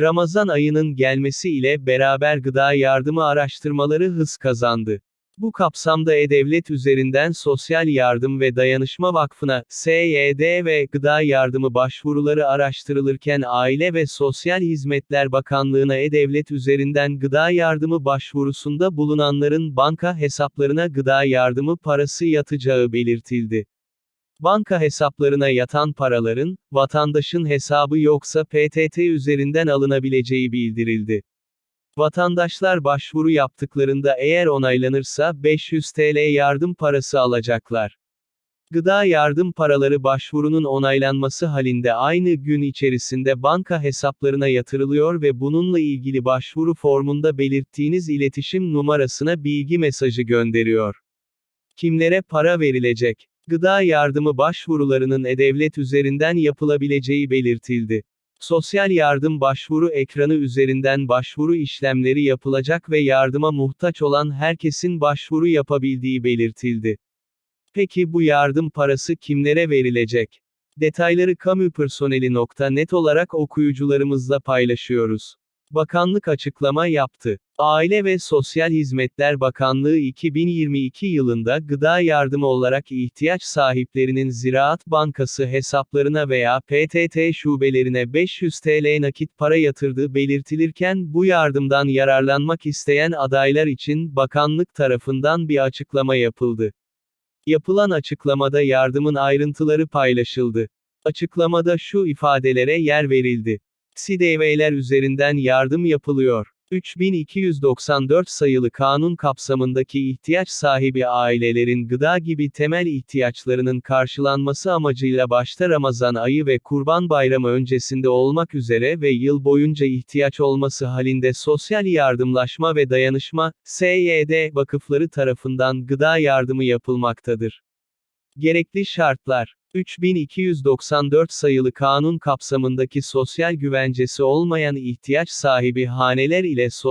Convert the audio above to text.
Ramazan ayının gelmesi ile beraber gıda yardımı araştırmaları hız kazandı. Bu kapsamda E-Devlet üzerinden Sosyal Yardım ve Dayanışma Vakfı'na, SYD ve gıda yardımı başvuruları araştırılırken Aile ve Sosyal Hizmetler Bakanlığı'na E-Devlet üzerinden gıda yardımı başvurusunda bulunanların banka hesaplarına gıda yardımı parası yatacağı belirtildi. Banka hesaplarına yatan paraların, vatandaşın hesabı yoksa PTT üzerinden alınabileceği bildirildi. Vatandaşlar başvuru yaptıklarında eğer onaylanırsa 500 TL yardım parası alacaklar. Gıda yardım paraları başvurunun onaylanması halinde aynı gün içerisinde banka hesaplarına yatırılıyor ve bununla ilgili başvuru formunda belirttiğiniz iletişim numarasına bilgi mesajı gönderiyor. Kimlere para verilecek? Gıda yardımı başvurularının E-Devlet üzerinden yapılabileceği belirtildi. Sosyal yardım başvuru ekranı üzerinden başvuru işlemleri yapılacak ve yardıma muhtaç olan herkesin başvuru yapabildiği belirtildi. Peki bu yardım parası kimlere verilecek? Detayları kamupersoneli.net olarak okuyucularımızla paylaşıyoruz. Bakanlık açıklama yaptı. Aile ve Sosyal Hizmetler Bakanlığı 2022 yılında gıda yardımı olarak ihtiyaç sahiplerinin Ziraat Bankası hesaplarına veya PTT şubelerine 500 TL nakit para yatırdığı belirtilirken bu yardımdan yararlanmak isteyen adaylar için bakanlık tarafından bir açıklama yapıldı. Yapılan açıklamada yardımın ayrıntıları paylaşıldı. Açıklamada şu ifadelere yer verildi. SİDV'ler üzerinden yardım yapılıyor. 3294 sayılı kanun kapsamındaki ihtiyaç sahibi ailelerin gıda gibi temel ihtiyaçlarının karşılanması amacıyla başta Ramazan ayı ve Kurban Bayramı öncesinde olmak üzere ve yıl boyunca ihtiyaç olması halinde Sosyal Yardımlaşma ve Dayanışma, SYD, vakıfları tarafından gıda yardımı yapılmaktadır. Gerekli şartlar 3294 sayılı kanun kapsamındaki sosyal güvencesi olmayan ihtiyaç sahibi haneler ile so